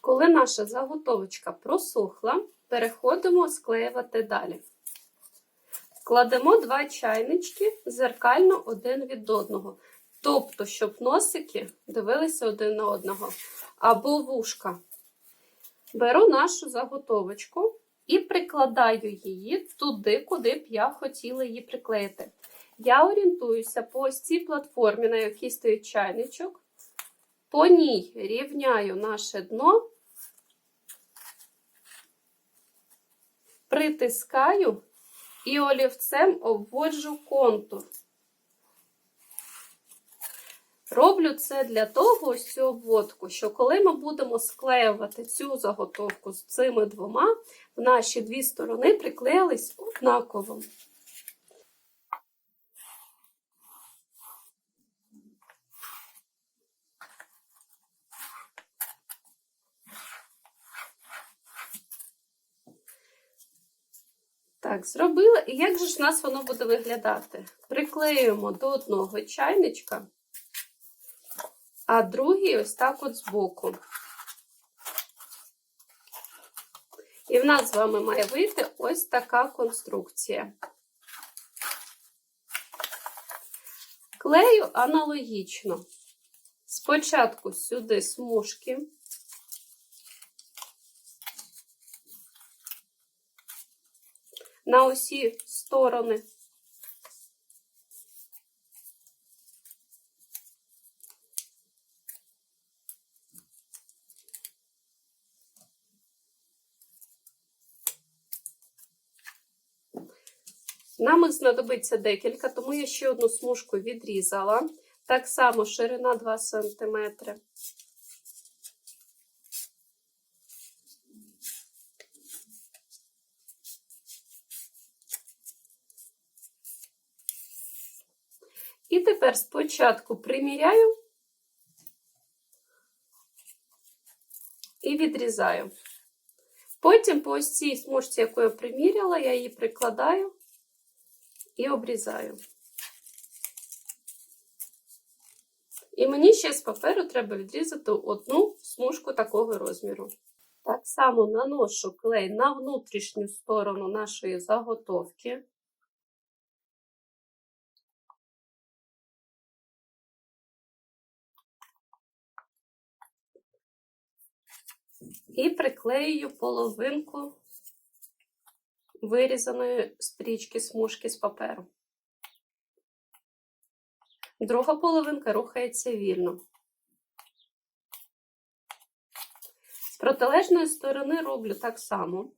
Коли наша заготовочка просохла, переходимо склеювати далі. Кладемо два чайнички зеркально один від одного. Тобто, щоб носики дивилися один на одного. Або вушка. Беру нашу заготовочку і прикладаю її туди, куди б я хотіла її приклеїти. Я орієнтуюся по ось цій платформі, на якій стоїть чайничок. По ній рівняю наше дно, притискаю і олівцем обводжу контур. Роблю це для того, ось цю обводку, що коли ми будемо склеювати цю заготовку з цими двома, в наші дві сторони приклеїлись однаково. Так, зробила. І як же ж у нас воно буде виглядати? Приклеюємо до одного чайничка, а другий ось так от збоку. І в нас з вами має вийти ось така конструкція. Клею аналогічно. Спочатку сюди смужки. На усі сторони. Нам знадобиться декілька, тому я ще одну смужку відрізала. Так само ширина 2 см. І тепер спочатку приміряю і відрізаю. Потім по ось цій смужці, яку я приміряла, я її прикладаю і обрізаю. І мені ще з паперу треба відрізати одну смужку такого розміру. Так само наношу клей на внутрішню сторону нашої заготовки. І приклею половинку вирізаної стрічки смужки з паперу. Друга половинка рухається вільно. З протилежної сторони роблю так само.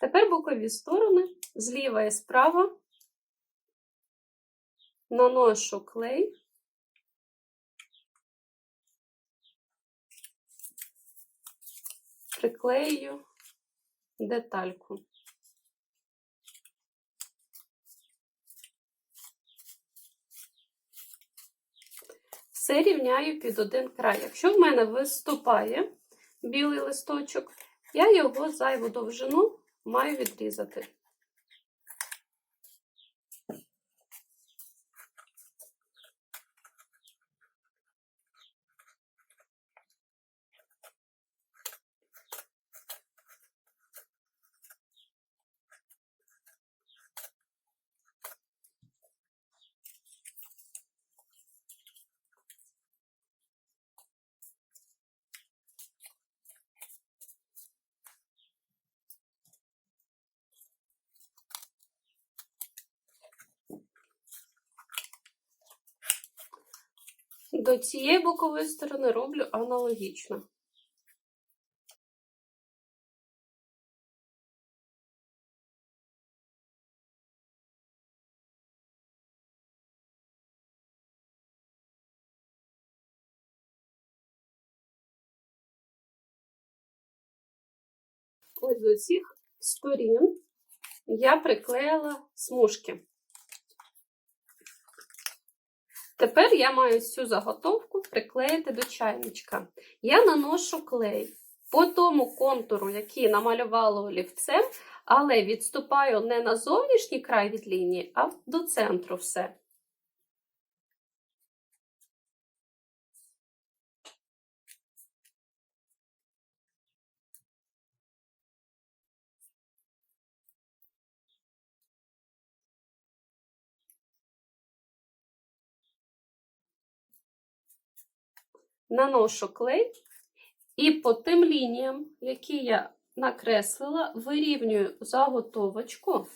Тепер бокові сторони зліва і справа наношу клей. Приклею детальку. Все рівняю під один край. Якщо в мене виступає білий листочок, я його зайву довжину маю відрізати. До цієї бокової сторони роблю аналогічно. Ось з усіх сторін я приклеїла смужки. Тепер я маю цю заготовку приклеїти до чайничка. Я наношу клей по тому контуру, який намалювала олівцем, Але відступаю не на зовнішній край від лінії, а до центру все. Наношу клей і по тим лініям, які я накреслила, вирівнюю заготовочку,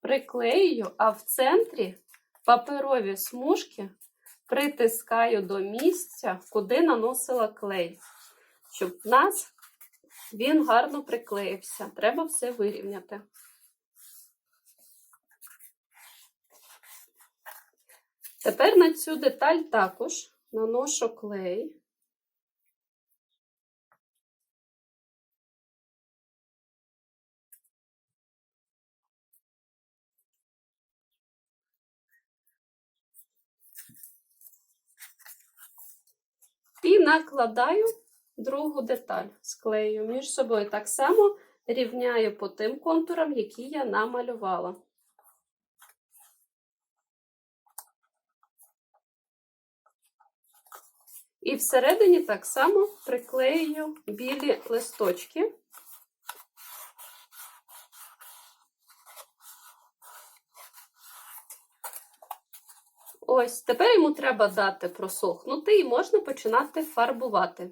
приклею, а в центрі паперові смужки притискаю до місця, куди наносила клей, щоб в нас він гарно приклеївся. Треба все вирівняти. Тепер на цю деталь також наношу клей. І накладаю другу деталь, склею між собою так само рівняю по тим контурам, які я намалювала. І всередині так само приклею білі листочки. Ось, тепер йому треба дати просохнути і можна починати фарбувати.